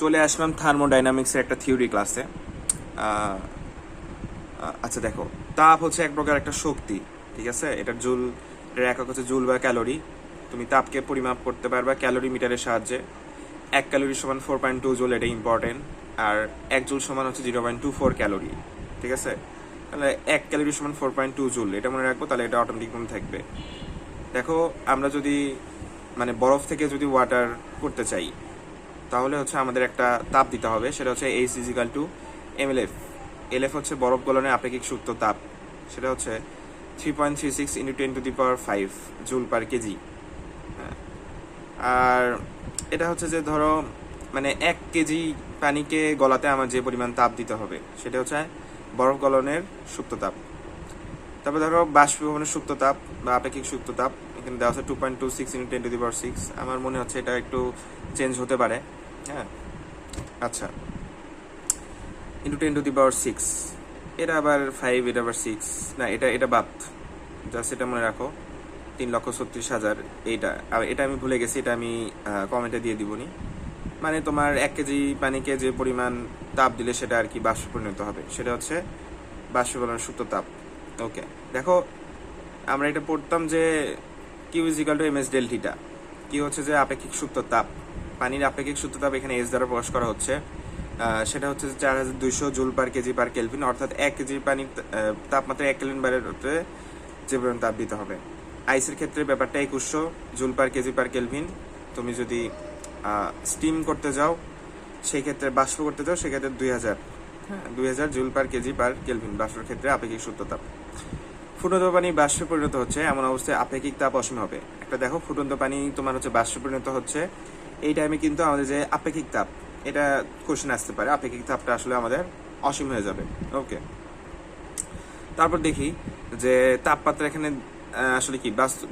চলে আসলাম থার্মোডাইনামিক্সের একটা থিওরি ক্লাসে আচ্ছা দেখো, তাপ হচ্ছে এক প্রকার একটা শক্তি, ঠিক আছে? এটার জুল, এটার একক হচ্ছে জুল বা ক্যালোরি। তুমি তাপকে পরিমাপ করতে পারবা ক্যালোরি মিটারের সাহায্যে। এক ক্যালোরি সমান ফোর পয়েন্ট টু জুল এটা ইম্পর্টেন্ট আর এক জুল সমান হচ্ছে zero point two four calorie, ঠিক আছে? তাহলে এক ক্যালোরি সমান ফোর পয়েন্ট টু জুল, এটা মনে রাখব, তাহলে এটা অটোমেটিক মনে থাকবে। দেখো, আমরা যদি মানে বরফ থেকে যদি ওয়াটার করতে চাই তাহলে হচ্ছে আমাদের একটা তাপ দিতে হবে, সেটা হচ্ছে H equal to M L F L F হচ্ছে বরফ গলনের আপেক্ষিক সুপ্ত তাপ, সেটা হচ্ছে three point three six into ten to the power five joule per K G আর এটা হচ্ছে যে ধরো মানে এক কেজি পানিকে গলাতে আমার যে পরিমাণ তাপ দিতে হবে, সেটা হচ্ছে বরফ গলনের সুপ্ত তাপ। তারপর ধরো বাষ্পীভবনের সুপ্ত তাপ বা আপেক্ষিক সুপ্ত তাপ, এখানে দেওয়া আছে two point two six into ten to the power six আমার মনে হচ্ছে এটা একটু চেঞ্জ হতে পারে হ্যাঁ। আচ্ছা। Into ten to the power six এটা আবার ফাইভ এটা আবার সিক্স না, এটা এটা বাদ। জাস্ট এটা মনে রাখো। তিন লক্ষ ছত্রিশ হাজার, এইটা। আর এটা আমি ভুলে গেছি, এটা আমি কমেন্টে দিয়ে দিবনি। মানে তোমার এক কেজি পানিকে যে পরিমাণ তাপ দিলে সেটা আর কি বাষ্প পরিণত হবে। সেটা হচ্ছে বাষ্পীকরণের সুপ্ত তাপ। ওকে দেখো, আমরা এটা পড়তাম যে Q equal to M S delta theta কি হচ্ছে যে আপেক্ষিক সুপ্ত তাপ। পানির আপেক্ষিক সুপ্ত তাপ এখানে এস দ্বারা প্রকাশ করা হচ্ছে। সেটা হচ্ছে চার হাজার দুইশো joule per K G per kelvin অর্থাৎ এক কেজি পানির আহ, তাপমাত্রা এক কেলভিন বারের যে পরিমাণ তাপ দিতে হবে। আইসের ক্ষেত্রে ব্যাপারটা একুশশো joule per K G per kelvin. তুমি যদি স্টিম করতে যাও সেই ক্ষেত্রে বাষ্প করতে যাও সেক্ষেত্রে দুই হাজার। হ্যাঁ। দুই হাজার joule per K G per kelvin বাষ্পের ক্ষেত্রে আপেক্ষিক সূত্র তাপ ফুটন্ত পানি বাষ্পে পরিণত হচ্ছে এমন অবস্থায় আপেক্ষিক তাপ অসীম হবে। একটা দেখো ফুটন্ত পানি তোমার হচ্ছে বাষ্পে পরিণত হচ্ছে। এই টাইমে কিন্তু আমাদের যে আপেক্ষিক তাপ, এটা কোশ্চেন আসতে পারে। আপেক্ষিক তাপটা আসলে আমাদের অসীম হয়ে যাবে। ওকে তারপর দেখি যে তাপমাত্রা এখানে আসলে কি?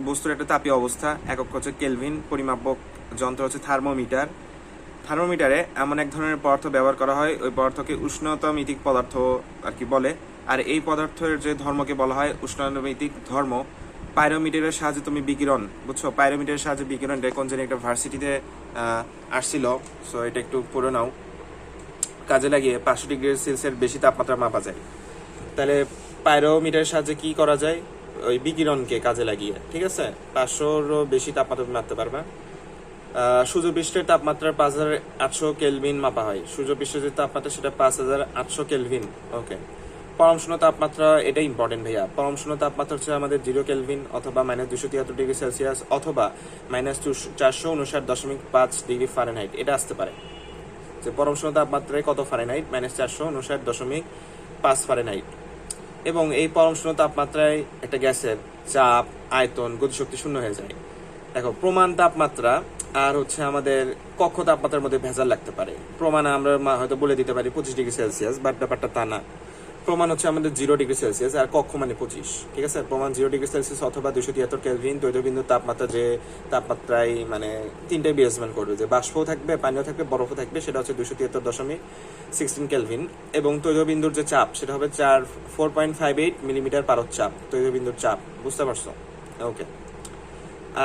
বস্তুর একটা তাপীয় অবস্থা, একক হচ্ছে কেলভিন, পরিমাপক যন্ত্র হচ্ছে থার্মোমিটার। থার্মোমিটারে এমন এক ধরনের পদার্থ ব্যবহার করা হয়, ওই পদার্থকে উষ্ণতমিতিক পদার্থ আর কি বলে। আর এই পদার্থের যে ধর্মকে বলা হয় উষ্ণতামিতিক ধর্ম পাইরোমিটারের সাহায্যে তুমি বিকিরণ, বুঝছ? পাইরোমিটারের সাহায্যে বিকিরণ এটা কোন জানি একটা ভার্সিটিতে আসছিল সো এটা একটু পড়ে নাও। কাজে লাগিয়ে পাঁচশো ডিগ্রি সেলসিয়াস বেশি তাপমাত্রা মাপা যায়। তাহলে পাইরোমিটারের সাহায্যে কি করা যায়? ওই বিকিরণকে কাজে লাগিয়ে, ঠিক আছে? পাঁচশোরও বেশি তাপমাত্রা মাপতে পারবা। সূর্যপৃষ্ঠের তাপমাত্রা পাঁচ হাজার আটশো কেলভিন মাপা হয়। সূর্যপৃষ্ঠের যে তাপমাত্রা, সেটা পাঁচ হাজার আটশো কেলভিন ওকে পরম শূন্য তাপমাত্রা এটা ইম্পর্টেন্ট ভাইয়া। পরম শূন্য তাপমাত্রা হচ্ছে আমাদের জিরো কেলভিন অথবা মাইনাস দুশো তিয়াত্তর ডিগ্রি সেলসিয়াস অথবা মাইনাস চারশো উনষাট দশমিক পাঁচ ডিগ্রি ফারেনহাইট এটা আসতে পারে। যে পরম শূন্য তাপমাত্রায় কত ফারেনহাইট মাইনাস চারশো উনষাট দশমিক পাঁচ ফারেনহাইট এবং এই পরম শূন্য তাপমাত্রায় একটা গ্যাসের চাপ, আয়তন, গতিশক্তি শূন্য হয়ে যায়। দেখো, প্রমাণ তাপমাত্রা আর হচ্ছে আমাদের কক্ষ তাপমাত্রার মধ্যে ভেজাল লাগতে পারে। প্রমাণ আমরা হয়তো বলে দিতে পারি পঁচিশ ডিগ্রি সেলসিয়াস বাট ব্যাপারটা তা না। প্রমাণ হচ্ছে আমাদের জিরো ডিগ্রি সেলসিয়াস আর কক্ষ মানে পঁচিশ, ঠিক আছে? প্রমাণ জিরো ডিগ্রি সেলসিয়াস অথবা দুশো তিয়াত্তর কেলভিন তৈলবিন্দু তাপমাত্রা যে তাপমাত্রায় মানে তিনটে বিরাজমান করবে, যে বাষ্পও থাকবে, পানিও থাকবে, বরফও থাকবে, সেটা হচ্ছে দুশো তিয়াত্তর দশমিক সিক্সটিন কেলভিন এবং তৈলবিন্দুর যে চাপ, সেটা হবে চার four point five eight millimetre পারদ চাপ, তৈলবিন্দুর চাপ, বুঝতে পারছ? ওকে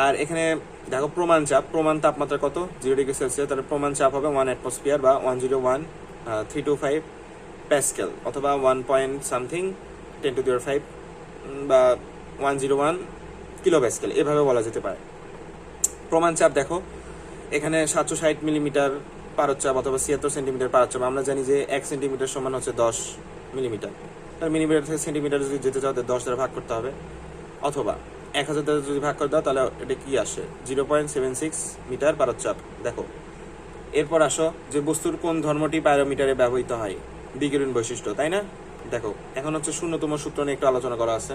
আর এখানে দেখো প্রমাণ চাপ, প্রমাণ তাপমাত্রা কত? জিরো ডিগ্রি সেলসিয়াস তাহলে প্রমাণ চাপ হবে ওয়ান অ্যাটমসফিয়ার বা one zero one three two five pascal অথবা one point something ten to zero five বা one zero one kilo pascal এভাবে বলা যেতে পারে। প্রমাণ চাপ দেখো, এখানে সাতশো ষাট মিলিমিটার পারচ্চাপ অথবা ছিয়াত্তর সেন্টিমিটার পারচ্চাপ আমরা জানি যে এক সেন্টিমিটার সমান হচ্ছে দশ মিলিমিটার তার মিলিমিটার থেকে সেন্টিমিটার যদি যেতে চাও দশ দ্বারা ভাগ করতে হবে। অথবা এক হাজার দ্বারা যদি ভাগ করে দাও, তাহলে এটা কি আসে? Zero point seven six metre পারচ্চাপ দেখো, এরপর আসো যে বস্তুর কোন ধর্মটি পাইরোমিটারে ব্যবহৃত হয়। বিকিরণ বৈশিষ্ট্য তাই না? দেখো এখন হচ্ছে শূন্যতম সূত্র নিয়ে একটু আলোচনা করা আছে।